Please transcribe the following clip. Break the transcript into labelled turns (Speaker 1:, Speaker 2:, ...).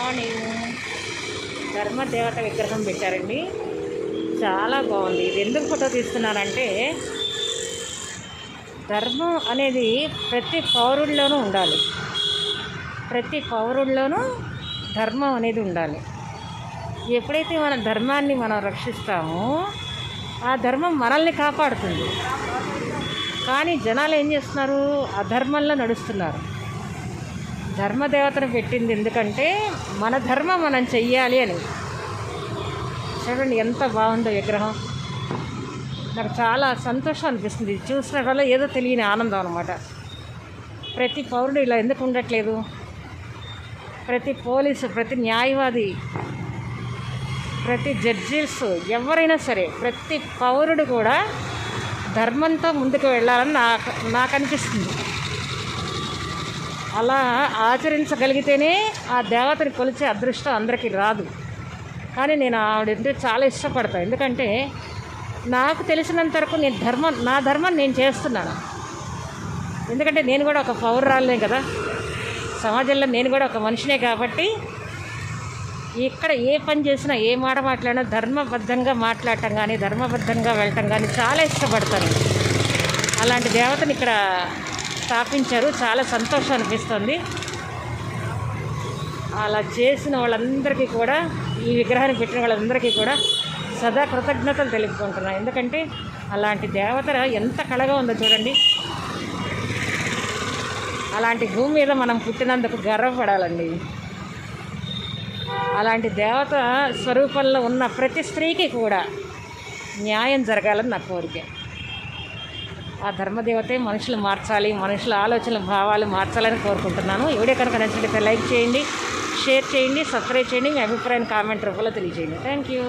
Speaker 1: Morning ధర్మదేవత విగ్రహం పెట్టారండి. చాలా బాగుంది. ఇది ఎందుకు ఫోటో తీస్తున్నానంటే ధర్మం అనేది ప్రతి పౌరుల్లోనూ ఉండాలి. ప్రతి పౌరుల్లోనూ ధర్మం అనేది ఉండాలి. ఎప్పుడైతే మన ధర్మాన్ని మనం రక్షిస్తామో ఆ ధర్మం మనల్ని కాపాడుతుంది. కానీ జనాలు ఏం చేస్తున్నారు? అధర్మంలో నడుస్తున్నారు. ధర్మదేవతను పెట్టింది ఎందుకంటే మన ధర్మం మనం చెయ్యాలి అని. చూడండి ఎంత బాగుందో విగ్రహం. నాకు చాలా సంతోషం అనిపిస్తుంది. చూసిన వల్ల ఏదో తెలియని ఆనందం అనమాట ప్రతి పౌరుడు ఇలా ఎందుకు ఉండట్లేదు? ప్రతి పోలీసు ప్రతి న్యాయవాది ప్రతి జడ్జిస్ ఎవరైనా సరే ప్రతి పౌరుడు కూడా ధర్మంతో ముందుకు వెళ్ళాలని నాకు నాకు అనిపిస్తుంది. అలా ఆచరించగలిగితేనే ఆ దేవతని కొలిచే అదృష్టం అందరికీ రాదు. కానీ నేను ఆవిడంటే చాలా ఇష్టపడతాను ఎందుకంటే నాకు తెలిసినంత వరకు నేను ధర్మం నా ధర్మం నేను చేస్తున్నాను. ఎందుకంటే నేను కూడా ఒక పౌరురాలనే కదా. సమాజంలో నేను కూడా ఒక మనిషినే కాబట్టి ఇక్కడ ఏ పని చేసినా ఏ మాట మాట్లాడినా ధర్మబద్ధంగా మాట్లాడటం కానీ ధర్మబద్ధంగా వెళ్ళటం కానీ చాలా ఇష్టపడతాను. అలాంటి దేవతని ఇక్కడ స్థాపించారు. చాలా సంతోషం అనిపిస్తుంది. అలా చేసిన వాళ్ళందరికీ కూడా ఈ విగ్రహాన్ని పెట్టిన వాళ్ళందరికీ కూడా సదా కృతజ్ఞతలు తెలుపుకుంటున్నాను ఎందుకంటే అలాంటి దేవత ఎంత కళగా ఉందో చూడండి. అలాంటి భూమి మీద మనం పుట్టినందుకు గర్వపడాలండి. అలాంటి దేవత స్వరూపంలో ఉన్న ప్రతి స్త్రీకి కూడా న్యాయం జరగాలని నా కోరిక. ఆ ధర్మదేవతే మనుషులు మార్చాలి మనుషుల ఆలోచనలు భావాలు మార్చాలని కోరుకుంటున్నాను. ఈ వీడియో కనుక నచ్చినట్లయితే లైక్ చేయండి షేర్ చేయండి సబ్స్క్రైబ్ చేయండి మీ అభిప్రాయాన్ని కామెంట్ రూపంలో తెలియజేయండి. Thank you.